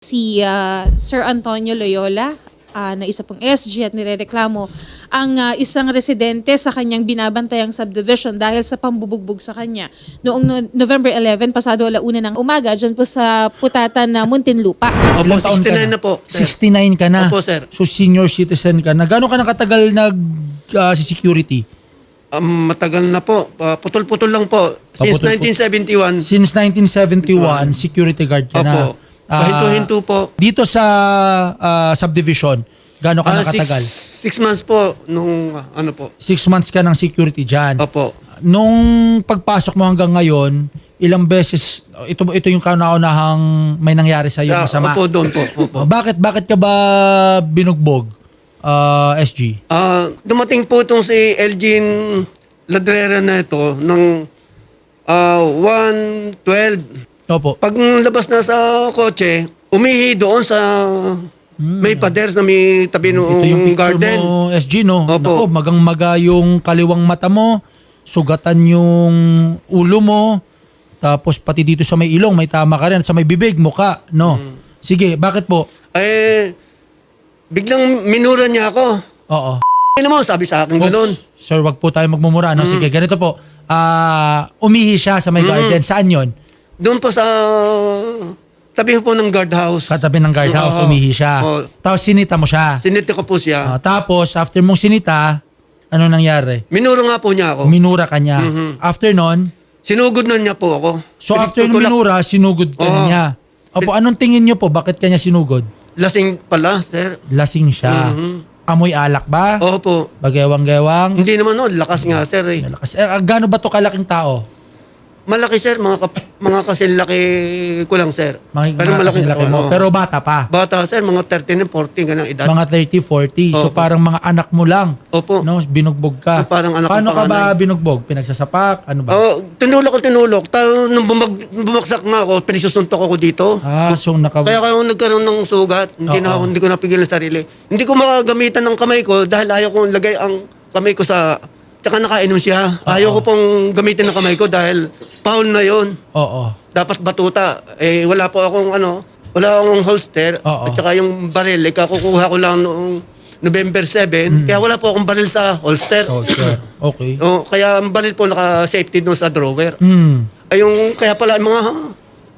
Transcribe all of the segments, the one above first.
si ah, Sir Antonio Loyola ah, na isa pong SG at nirereklamo ang ah, isang residente sa kanyang binabantayang subdivision dahil sa pambubugbog sa kanya. Noong no- November 11, pasado alauna ng umaga, dyan po sa putatan na Muntinlupa. Opo, Ilang taon 69 ka na po. sir. 69 ka na. Opo, sir. So senior citizen ka na. Gano'n ka nakatagal nag ah, si security? Um, matagal na po. Uh, putol-putol lang po. Since Paputol-putol. 1971. Since 1971, security guard ka na. Opo. Ah, Pahinto-hinto po. Dito sa ah, subdivision, gano'n ka Ah, nakatagal? six, six months po nung ah, ano po. Six months ka ng security dyan. Opo. Nung pagpasok mo hanggang ngayon, ilang beses, ito ito yung kauna-unahang may nangyari sa iyo Sa, masama. opo, doon po. Opo. Oh, bakit bakit ka ba binugbog? ah, SG? Ah, dumating po itong si Elgin Ladrera na ito ng ah, 112. Opo. Pag labas na sa kotse, umihi doon sa may pader na may tabi Hmm. Ito yung noong picture garden. mo, SG, no? Opo. Nako, magang-maga yung kaliwang mata mo, sugatan yung ulo mo, tapos pati dito sa may ilong, may tama ka rin, sa may bibig, muka, no? Hmm. Sige, bakit po? Eh, biglang minura niya ako. Oo. Ano mo, sabi sa akin ganun. Oops. Sir, wag po tayo magmumura, no? Sige, ganito po. Ah, umihi siya sa may garden. Saan yon? Doon po sa tabi po ng guardhouse. Katabi ng guardhouse, Oo. umihi siya. Oo. Tapos sinita mo siya. Siniti ko po siya. Ah, tapos, after mong sinita, ano nangyari? Minura nga po niya ako. Minura ka niya. After nun, Sinugod na niya po ako. so after nung Pinagtutulak- minura, sinugod ka Oo. niya. Opo, anong tingin niyo po? Bakit kanya sinugod? Lasing pala, sir. Lasing siya. Amoy alak ba? Opo. Bagewang-gewang? Hindi naman no, lakas nga, sir. Eh. Malakas. Eh, ah, gaano ba to kalaking tao? Malaki, sir. Mga, kap- mga kasilaki ko lang, sir. Mga, Pero mga malaki kasilaki mo. oo. Pero bata pa. Bata, sir. Mga 13 and 14 ka ng edad. Mga 30, 40. So Opo. parang mga anak mo lang. Opo. No, binugbog ka. Yung parang anak Paano ng ka ba panganay. binugbog? Pinagsasapak? Ano ba? Oh, tinulok ko, tinulok. Ta- nung bumag, bumaksak na ako, pinisusuntok ako dito. Ah, so naka... Kaya kaya nagkaroon ng sugat, hindi na Oo. ako, hindi ko napigilan sarili. Hindi ko makagamitan ng kamay ko dahil ayaw kong lagay ang kamay ko sa... Tsaka nakainom siya. Ayaw ko pong gamitin ng kamay ko dahil foul na yon. Oo. Dapat batuta. Eh, wala po akong ano, wala akong holster. Oo. At saka yung baril, eh, kakukuha ko lang noong November 7. Kaya wala po akong baril sa holster. Hmm. Oh, sure. Okay. Oh, kaya ang baril po naka-safety doon sa drawer. Hmm. Ay, yung, kaya pala yung mga...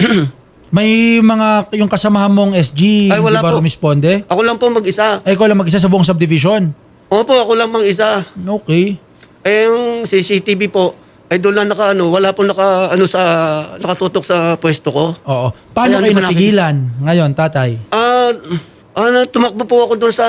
May mga, yung kasamahan mong SG, Ay, wala di ba po. rumisponde? Ako lang po mag-isa. Ay, ikaw lang mag-isa sa buong subdivision. Opo, ako lang mag-isa. Okay. Eh, yung CCTV po, ay doon lang naka ano, wala po naka ano sa nakatutok sa pwesto ko. Oo. Paano Kaya kayo hindi ko napigilan ngayon, tatay? Ah, ano, tumakbo po ako doon sa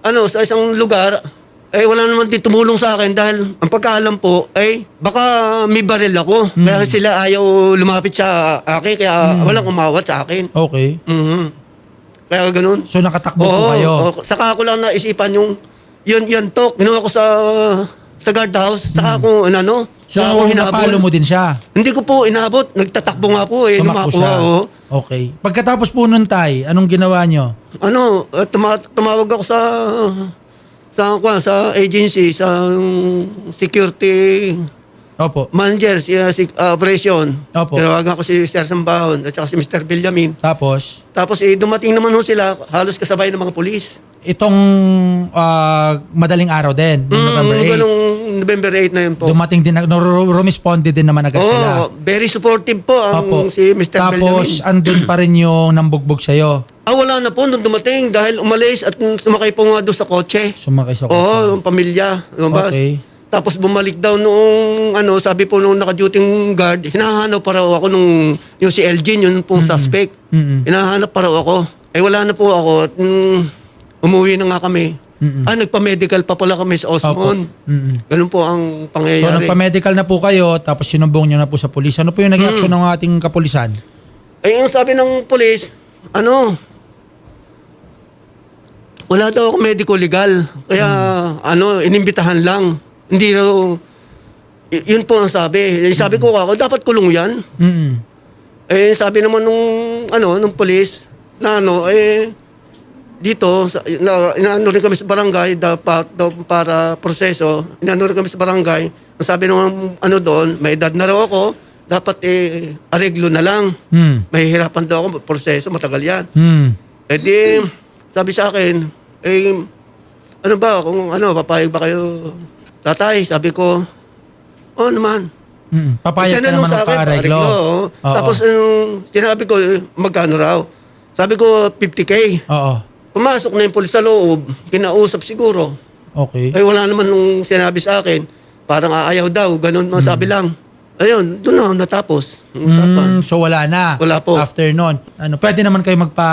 ano, sa isang lugar. Eh, wala naman din tumulong sa akin dahil ang pagkaalam po, ay baka may baril ako. Hmm. Kaya sila ayaw lumapit sa akin, kaya walang umawat sa akin. Okay. Mhm. Kaya ganun. So nakatakbo po kayo. oo. Saka ako lang naisipan yung yun yun to, ginawa ko sa sa guardhouse, saka ako ano, Hmm. So saka ako hinabol. napalo mo din siya. Hindi ko po inabot, nagtatakbo nga po eh, Tumakbo lumakuha siya. ako. Okay. Pagkatapos po nun, tay, anong ginawa nyo? Ano, eh, tuma- tumawag ako sa sa kwa, sa agency, sa um, security Opo. manager, si, uh, si uh, operation. Opo. Tinawagan ko si Sir Sambahon at saka si Mr. Benjamin. Tapos, Tapos eh, dumating naman ho sila, halos kasabay ng mga pulis. itong ah, madaling araw din, noong November Mm, 8, ganong November 8 na yun po. dumating din, no, rumisponde din naman agad sila. Oo, very supportive po ang Opo. si Mr. Tapos, Benjamin. andun pa rin yung nambugbog sa'yo. Ah, wala na po nung dumating dahil umalis at mm, sumakay po nga doon sa kotse. Sumakay sa Oo, kotse. yung pamilya. Lumabas. Okay. Tapos bumalik daw nung, ano, sabi po nung naka-duty guard, hinahanap pa raw ako nung, yung si Elgin, yun pong suspect. Mm-mm. Hinahanap pa raw ako. Eh, wala na po ako. At, mm, umuwi na nga kami. Mm-mm. Ah, nagpa-medical pa pala kami sa Osmond. Mm-mm. Ganun po ang So, pangyayari. nagpa-medical na po kayo, tapos sinumbong nyo na po sa pulis. Ano po yung naging Mm. action ng ating kapulisan? Eh, yung sabi ng police, ano, wala daw ako medical legal. Kaya, ano, inimbitahan lang. Hindi y- yun po ang sabi. Eh, sabi ko ako, dapat kulong yan. Mm-mm. Eh, sabi naman nung, ano, nung police, na ano, eh, dito, sa, na, inaano rin kami sa barangay dapat daw para proseso. Inaano rin kami sa barangay. Ang sabi nung ano doon, may edad na raw ako. dapat eh, areglo na lang. Hmm. Mahihirapan daw ako, proseso, matagal yan. Hmm. Eh di, sabi sa akin, eh, ano ba, kung ano, papayag ba kayo? Tatay, sabi ko, oh naman. Hmm. Papayag ka naman ng paareglo. oo. Oo. Tapos, um, sinabi ko, eh, magkano raw? Sabi ko, 50K. Oo. Pumasok na yung pulis sa loob, kinausap siguro. Okay. Eh wala naman nung sinabi sa akin, parang aayaw daw, ganun mo sabi lang. Ayun, doon na ako natapos. Ang usapan. Hmm, so wala na. Wala po. After nun. Ano, pwede naman kayo magpa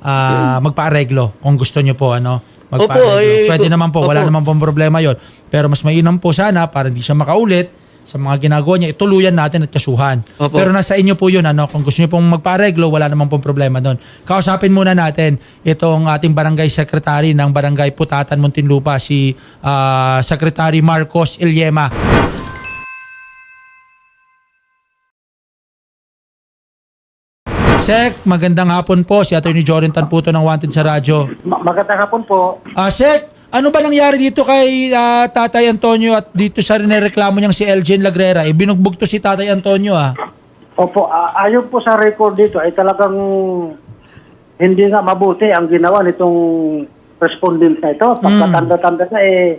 ah, magpa-areglo kung gusto niyo po ano. Opo, eh, pwede naman po, wala opo. naman pong problema 'yon. Pero mas mainam po sana para hindi siya makaulit sa mga ginagawa niya, ituluyan natin at kasuhan. Opo. Pero nasa inyo po yun. Ano? Kung gusto niyo pong magpa-areglo, wala naman pong problema doon. Kausapin muna natin itong ating barangay secretary ng barangay Putatan, Muntinlupa, si ah, Secretary Marcos Ilyema. Sek, magandang hapon po. Si Attorney Jorentan Puto ng Wanted sa Radyo. Ma- Magandang hapon po. Ah, Sek, ano ba nangyari dito kay ah, Tatay Antonio at dito sa nireklamo niyang si Elgin Lagrera? Eh, binugbog to si Tatay Antonio ah. Opo, a- ayon po sa record dito ay talagang hindi nga mabuti ang ginawa nitong respondent na ito. Pagkatanda-tanda na eh,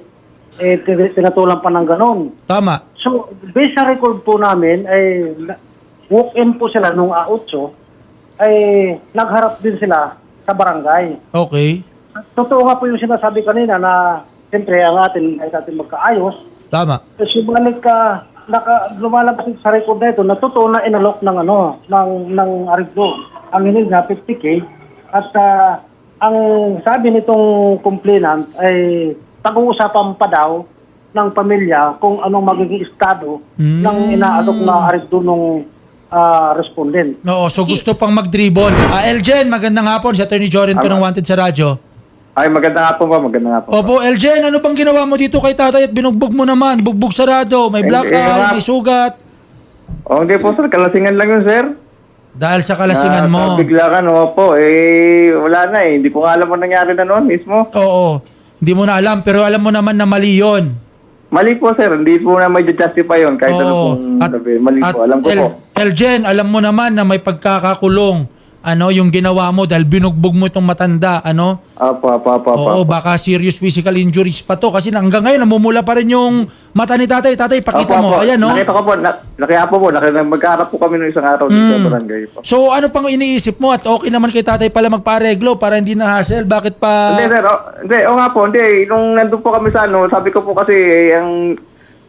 eh tin- tinatulan pa ng ganon. Tama. So, based sa record po namin, ay na- walk-in po sila nung A8, ay nagharap din sila sa barangay. Okay. Totoo nga po yung sinasabi kanina na siyempre ang atin ay natin magkaayos. Tama. Kasi balik ka, naka, lumalabas sa record na ito, na totoo na inalok ng ano, ng, ng arigdo. Ang hinig na 50K. At ah, ang sabi nitong complainant ay pag-uusapan pa daw ng pamilya kung anong magiging estado Hmm. ng inaalok na arigdo nung ah, respondent. Oo, so gusto pang mag-dribble. Ah, Elgen, magandang hapon. Si Attorney Jorentan ng Wanted sa Radyo. Ay, maganda nga po ba? Maganda nga po. Opo, Elgen, ano bang ginawa mo dito kay Tatay at binugbog mo naman? Bugbog sarado, may black eh, eye, may sugat. O, hindi po, sir. Kalasingan lang yun, sir. Dahil sa kalasingan Na- mo. Bigla ka, no po. Eh, wala na eh. Hindi ko nga alam mo nangyari na noon mismo. Oo. Hindi mo na alam, pero alam mo naman na mali yun. Mali po, sir. Hindi po na may justify yun. Kahit ano pong sabi. Mali at po. Alam ko po. Elgen, alam mo naman na may pagkakakulong ano yung ginawa mo dahil binugbog mo itong matanda, ano? Apo, apo, apo, apo. Oo, baka serious physical injuries pa to kasi hanggang ngayon namumula pa rin yung mata ni tatay. Tatay, pakita Apo, mo. apo. Ayan, no? Nakita ko po. Na, nakita po po. Nakita, magkaharap po kami nung isang araw dito Hmm. sa barangay po. So ano pang iniisip mo at okay naman kay tatay pala magpa-areglo para hindi na hassle? Bakit pa... Hindi, sir. Oh, hindi, o nga po. Hindi. Nung nandun po kami sa ano, sabi ko po kasi ang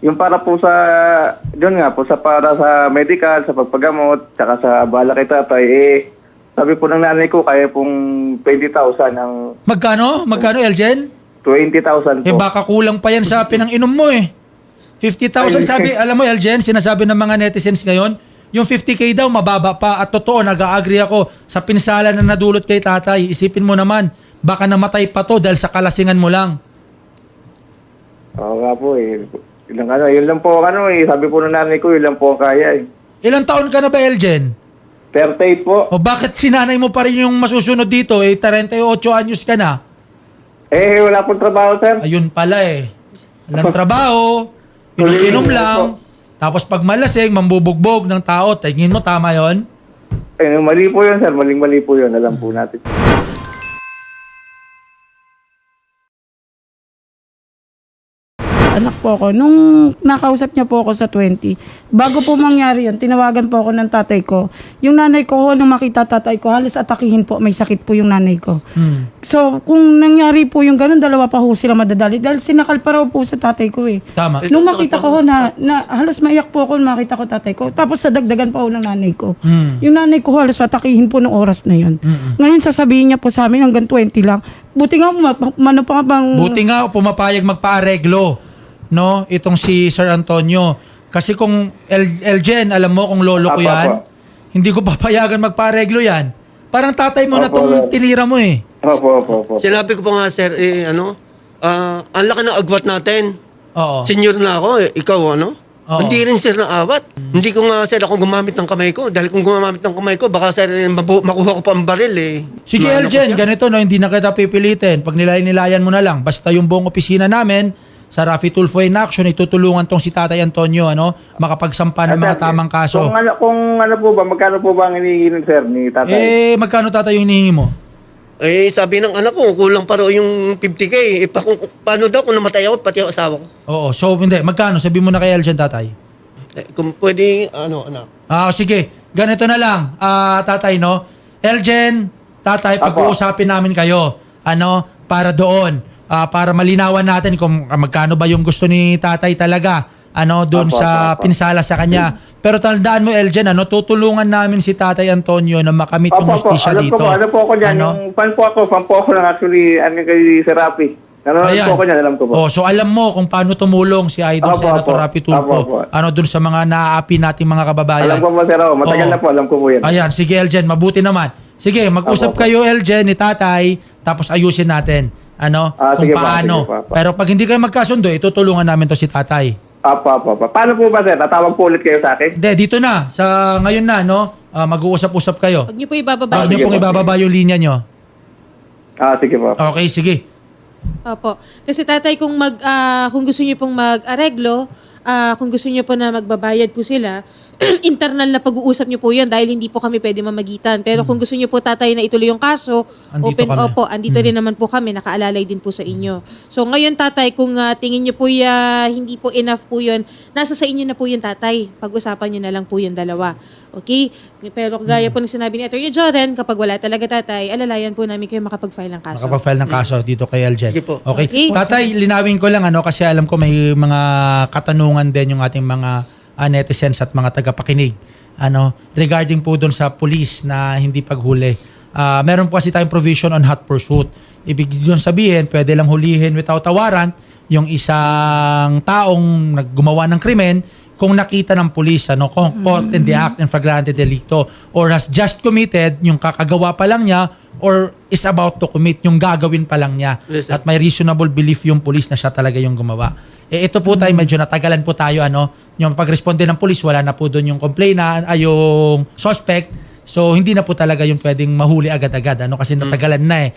yung para po sa doon nga po sa para sa medical, sa pagpagamot, saka sa abala kay tatay eh sabi po ng nanay ko kaya pong 20,000 ang Magkano? Magkano, Elgen? 20,000 po. Eh baka kulang pa yan sa pinang-inom mo eh. 50,000 Ay. sabi, alam mo Elgen, sinasabi ng mga netizens ngayon, yung 50k daw mababa pa at totoo, nag-agree ako sa pinsala na nadulot kay tatay. Isipin mo naman, baka namatay pa to dahil sa kalasingan mo lang. Oo nga po eh. Ilang ano, yun lang po ano eh. Sabi po ng nanay ko, yun lang po ang kaya eh. Ilang taon ka na ba, Elgen? 38 po. O bakit sinanay mo pa rin yung masusunod dito? Eh, 38 anyos ka na. Eh, wala pong trabaho, sir. Ayun pala eh. Walang trabaho, inom lang. Tapos pag malasing, mambubugbog ng tao. Tingin mo, tama yon? Eh, mali po yun, sir. Maling-mali po yun. Alam po natin. Anak po ako. Nung nakausap niya po ako sa 20, bago po mangyari yun, tinawagan po ako ng tatay ko. Yung nanay ko, ho, nung makita tatay ko, halos atakihin po, may sakit po yung nanay ko. Hmm. So, kung nangyari po yung ganun, dalawa pa ho sila madadali. Dahil sinakal pa raw po sa tatay ko eh. Tama. Nung makita ko ho na, na halos maiyak po ako nung makita ko tatay ko. Tapos nadagdagan pa ho ng nanay ko. Hmm. Yung nanay ko halos atakihin po ng oras na yun. Ngayon sasabihin niya po sa amin hanggang 20 lang. Buti nga, ma- mano pa nga bang... Buti nga pumapayag magpa-areglo, no? Itong si Sir Antonio. Kasi kung El Elgen, alam mo kung lolo ko Apo, yan, apo. hindi ko papayagan magpa-areglo yan. Parang tatay mo na tong Lord. tinira mo eh. Opo, opo, opo. Sinabi ko pa nga, sir, eh, ano, ah, ang laki ng agwat natin. Oo. Senior na ako, eh, ikaw, ano? Oo. Hindi rin, sir, na awat. Hindi ko nga, sir, ako gumamit ng kamay ko. Dahil kung gumamit ng kamay ko, baka, sir, eh, mabu- makuha ko pa ang baril, eh. Sige Maano ko Elgen, siya. ganito no, hindi na kita pipilitin. Pag nilay-nilayan mo na lang, basta yung buong opisina namin, sa Rafi Tulfo in action, itutulungan tong si Tatay Antonio, ano, makapagsampa ng mga tamang kaso. Kung ano, kung ano po ba, magkano po ba ang hinihingi ng sir ni tatay? Eh, magkano tatay yung hinihingi mo? Eh, sabi ng anak ko, kulang pa raw yung 50k. Eh, pa, kung, paano daw kung namatay ako, pati ang asawa ko? Oo, so hindi, magkano? Sabi mo na kay Eljan, tatay. Eh, kung pwede, ano, anak. Ah, sige. Ganito na lang, ah, tatay, no? Eljen, tatay, Apo. pag-uusapin namin kayo. Ano, para doon. Ah, para malinawan natin kung magkano ba yung gusto ni tatay talaga. Ano, doon Apo, sa apo, apo. pinsala sa kanya. Pero tandaan mo, Eljen, ano, tutulungan namin si tatay Antonio na makamit yung Alam dito. ko po, alam po ako dyan. Ano? Yung fan po ako, fan po ako lang actually, ano kay Sir Rafi. Nanonood po ako dyan, alam ko po. Oh, so alam mo kung paano tumulong si Idol Apo, Senator apo. Rapi Tulfo. Apo, apo. Ano doon sa mga naaapi nating mga kababayan. alam ko po, Sir Rafi. Matagal Oo. na po, alam ko po yan. Ayan, sige Eljen, mabuti naman. Sige, mag-usap Apo, apo. kayo Eljen ni tatay, tapos ayusin natin. Ano, Ah, kung sige po, paano. sige po, apo. Pero pag hindi kayo magkasundo, itutulungan namin to si tatay. Apo, apo, apo. Paano po ba, Sir? Tatawag po ulit kayo sa akin? Hindi, dito na. Sa ngayon na, no? Ah, mag-uusap-usap kayo. Huwag niyo po ibababa. Huwag niyo sige pong po, ibababa yung linya nyo. Ah, sige po. Okay, sige. Opo. Kasi tatay, kung mag ah, kung gusto niyo pong mag-areglo, ah, kung gusto niyo po na magbabayad po sila, internal na pag-uusap niyo po 'yan dahil hindi po kami pwede mamagitan. Pero kung gusto niyo po tatay na ituloy yung kaso, Andito open kami. opo, andito rin naman po kami, nakaalalay din po sa inyo. So ngayon tatay, kung ah, tingin niyo po ya, hindi po enough po 'yun, nasa sa inyo na po 'yung tatay. Pag-usapan niyo na lang po 'yung dalawa. Okay? Pero gaya po ng sinabi ni Attorney Joren, kapag wala talaga tatay, alalayan po namin kayo makapag-file ng kaso. Makapag-file ng kaso dito kay Eljen. Sige po. Okay. Okay. Tatay, linawin ko lang ano kasi alam ko may mga katanungan din yung ating mga ah, netizens at mga tagapakinig. Ano, regarding po doon sa police na hindi paghuli. Ah, meron po kasi tayong provision on hot pursuit. Ibig doon sabihin, pwede lang hulihin without a warrant yung isang taong naggumawa ng krimen kung nakita ng pulis ano kung caught in the act in flagrante delicto or has just committed yung kakagawa pa lang niya or is about to commit yung gagawin pa lang niya Yes, sir. at may reasonable belief yung pulis na siya talaga yung gumawa. Eh ito po tayo medyo natagalan po tayo ano yung pagresponde ng pulis wala na po doon yung complainant ay yung suspect So hindi na po talaga yung pwedeng mahuli agad-agad ano kasi natagalan na eh.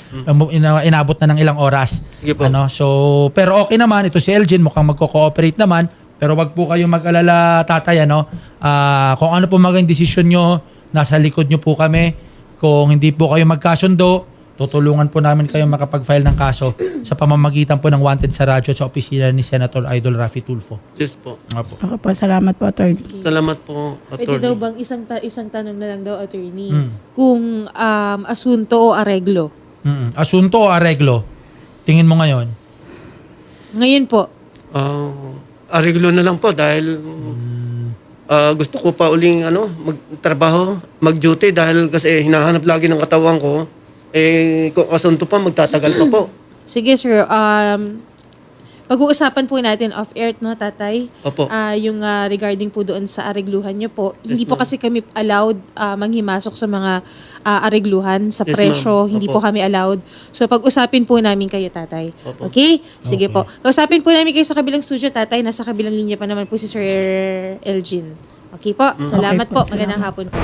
Ina- inabot na ng ilang oras. Sige po. Ano? So pero okay naman ito si Elgin mukhang magko-cooperate naman pero wag po kayong mag-alala tatay ano. Ah, kung ano po maging desisyon nyo, nasa likod nyo po kami. Kung hindi po kayo magkasundo, tutulungan po namin kayo makapag-file ng kaso sa pamamagitan po ng wanted sa radyo sa opisina ni Senator Idol Rafi Tulfo. Yes po. Opo. Ako po, salamat po, attorney. Salamat po, Pwede attorney. daw bang isang ta- isang tanong na lang daw attorney Hmm. kung um, asunto o areglo. Mm. Asunto o areglo? Tingin mo ngayon? Ngayon po, Ah, areglo na lang po dahil ah, gusto ko pa uling ano, magtrabaho, mag-duty dahil kasi hinahanap lagi ng katawan ko. Eh, kung asunto pa, magtatagal pa po. sige sir, um, pag-uusapan po natin off-air, no, tatay? Opo. Ah, yung ah, regarding po doon sa aregluhan niyo po. hindi po kasi kami allowed ah, manghimasok sa mga ah, aregluhan, sa Yes, presyo. Hindi Opo. po kami allowed. So, pag-usapin po namin kayo, tatay. Opo. Okay? Sige po. Kausapin po namin kayo sa kabilang studio, tatay. Nasa kabilang linya pa naman po si Sir Elgin. Okay po. Salamat po. Magandang hapon po.